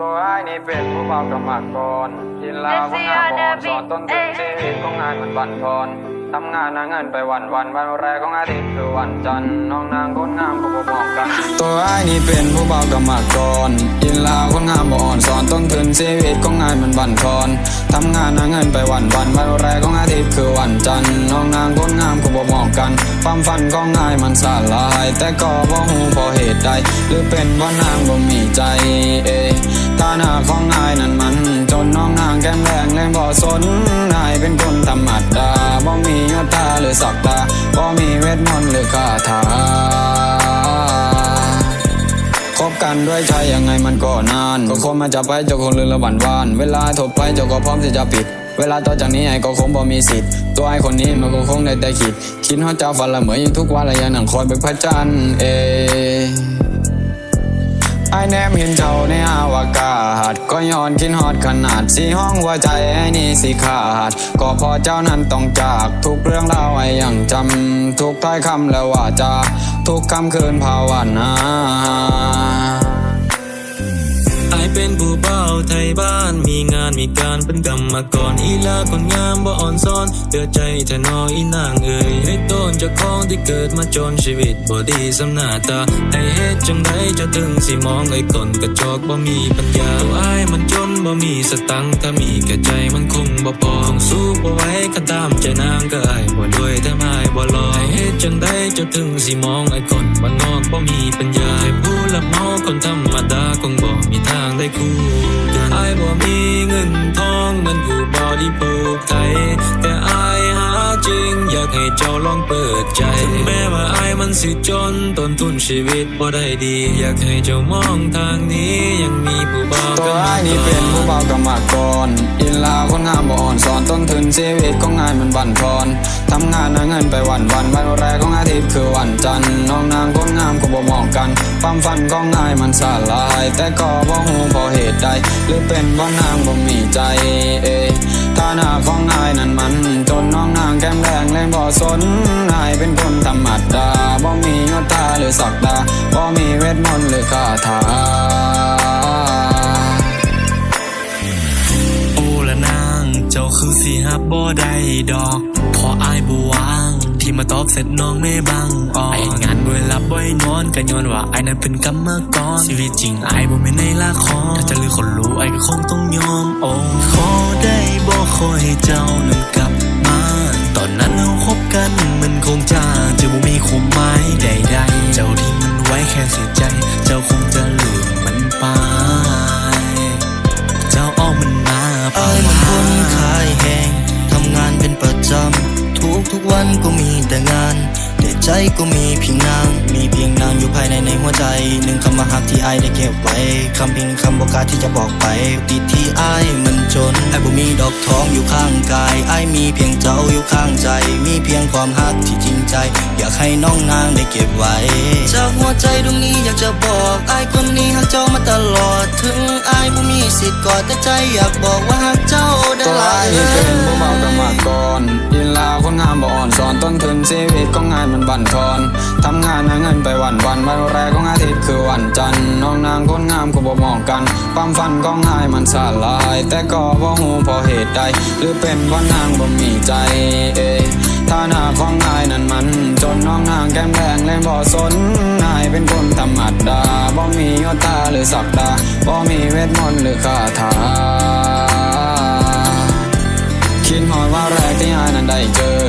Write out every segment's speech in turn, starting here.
ตัวไอ้นี่เป็นผู้เบากรรมากรกินลาคนงาบอนสอนต้นทุนชีวิตของงานมันบั่นทอนทำงานหาเงินไปวันวันวันแรกของอาทิตย์คือวันจันทร์น้องนางคนงามก็บ่มองกัน ตัวไอ้นี่เป็นผู้เบากรรมากรกินลาวคนงามบ่อ่อนสอนต้นทุนชีวิตของงานมันบั่นทอนทำงานหาเงินไปวันวันวันแรกของอาทิตย์คือวันจันทร์น้องนางคนงามก็บ่มองกัน ความฝันของงายมันสลาย แต่ก็บ่ฮู้พราะเหตุใดหรือเป็นเพรานางบ่มีใจเอ บ่สนนายเป็นคนธรรมดาบ่มียศตาหรือศักดาบ่มีเวทมนต์หรือคาถาคบกันด้วยใจยังไงมันก็นาน ก็คงมาจะไปเจ้าคงลืมละวันวาน เวลาทบไปเจ้าก็พร้อมที่จะปิด เวลาต่อจากนี้ไอ้ก็คงบ่มีสิทธิ์ ตัวไอ้คนนี้มันก็คงได้แต่คิด คิดฮอดเจ้าฝันละเหมือนอยู่ทุกวันละยังนั่งคอยเบิกพระจันทร์เอ ไอแนมเห็นเจ้าในอาวกาศ ก็ย้อนกินฮอดขนาดสีห้องหัวใจไอนี่สีขาด ก็พอเจ้านั้นต้องจากทุกเรื่องราวไอยังจำ ทุกถ้อยคำและว่าจาทุกคำคืนภาวนา นกรรมกรอีลาคนงามบ่อ่อนซ้อนเดือใจแทนออีนางเอ่ยให้ต้นเจากของที่เกิดมาจนชีวิตบ่ดีสำนาตาไอเฮ็ดจังไดจะถึงสิมองไอ้คนกระจอกบ่มีปัญญาตัวอ้ายมันจนบ่มีสตังค์ถ้ามีแก่ใจมันคงบ่พองสู้บ่ไหว้ก็ตามใจนางก็อ้ายบ่ด้วยแต่ไม่บ่รอไอเฮ็ดจังไดจะถึงสิมองไอ้คนบ้านนอกบ่มีปัญญาให้ผู้รับเมาคนธรรมดาคงบ่มีทางได้คู่ อายบ่มีเงินทองเหมันผู้บ่ที่ปลูกไทยแต่ไอ้ายหาจริงอยากให้เจ้าลองเปิดใจถึงแม้ว่าไอ้ายมันสิจนต้นทุนชีวิตบ่ได้ดี อยากให้เจ้ามองทางนี้ยังมีผู้บ่าวตัวกำลัไอนี่เป็นผู้เบากรรมาก อินลาคนงามบ่อ่อนสอนต้นทุนชีวิตของงานมันบั่นทอนทำงานหาเงินไปวันวันวันแรกของอาทิตย์คือวันจันทร์น้องนางคนงามก็บ่มองกันความฝันของงายมันสลาย แต่ก็บ่ฮู้เพราะเหตุใดหรือเป็นเพราะนางบ่มีใจเอยฐานะของนายนั้นมันจนน้องนางแก้มแดงแรงบ่สนนายเป็นคนธรรมดาบ่มียศตาหรือศักดาบ่มีเวทมนต์หรือคาถา จ้าคือสีฮับบ่ได้ดอก พออายบัวางที่มาตอบเสร็จน้องไม่บังอ่อนไองานบ่ได้รับบ่อยนอนก็ย้อนว่าไอ้นั้นเป็นกรรมกรชีวิตจริงไอ้บ่แม่นในละครถ้าจะลือคนรู้ไอ้ก็คงต้องยอมโอ้ขอได้บ่ขอให้เจ้านั้นกลับมาตอนนั้นเราคบกันมันคงจะ นก็มีแต่งาน แต่ใจก็มีเพียงนาง มีเพียงนางอยู่ภายในในหัวใจ หนึ่งคำว่าหักที่อายได้เก็บไว้ คำเพียงคำบอกกาที่จะบอกไปติดที่อายมันจนไอ้บ่มีดอกทองอยู่ข้างกายไอายมีเพียงเจ้าอยู่ข้างใจ มีเพียงความหักที่จริงใจ อยากให้น้องนางได้เก็บไว้จากหัวใจดวงนี้อยากจะบอกไอายคนนี้หักเจ้ามาตลอด ถึงไอายบ่มีสิทธิ์กอดแต่ใจอยากบอกว่าหักเจ้าได้ตัวหลาไอ้ยเป็นผู้เบากรรมากรอินลาคนงามบอ่อน สอนต้นทุนชีวิตของงานมันบั่นทอนทำงานหาเงินไปวันวันวันแรกของอาทิตย์คือวันจันทร์น้องนางคนงามก็บ่มองกันความฝันของงายมันสลาย แต่ก็บ่ฮู้เพราะเหตุใด หรือเป็นเพราะนางบ่มีใจเอยฐานะของนายนั้นมัน จนน้องนางแก้มแดงแรงบ่สนนายเป็นคนธรรมดาบ่มียศตาหรือศักดาบ่มีเวทมนต์หรือคาถาคิดหอยว่าแรกที่อายนั้นได้เจอ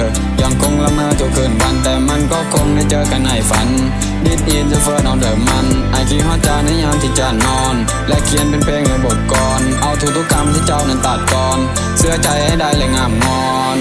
ยังคงละเมอทุกคืนวัน แต่มันก็คงได้เจอกันในฝัน ดิดอินจะเฟิร์นเอาเดิมมันไอคิฮอจาในยามที่จะนอน และเขียนเป็นเพลงในบทกรเอาทุกทุกคำที่เจ้านั้นตัดก่อนเสื้อใจให้ได้เลยงามงอน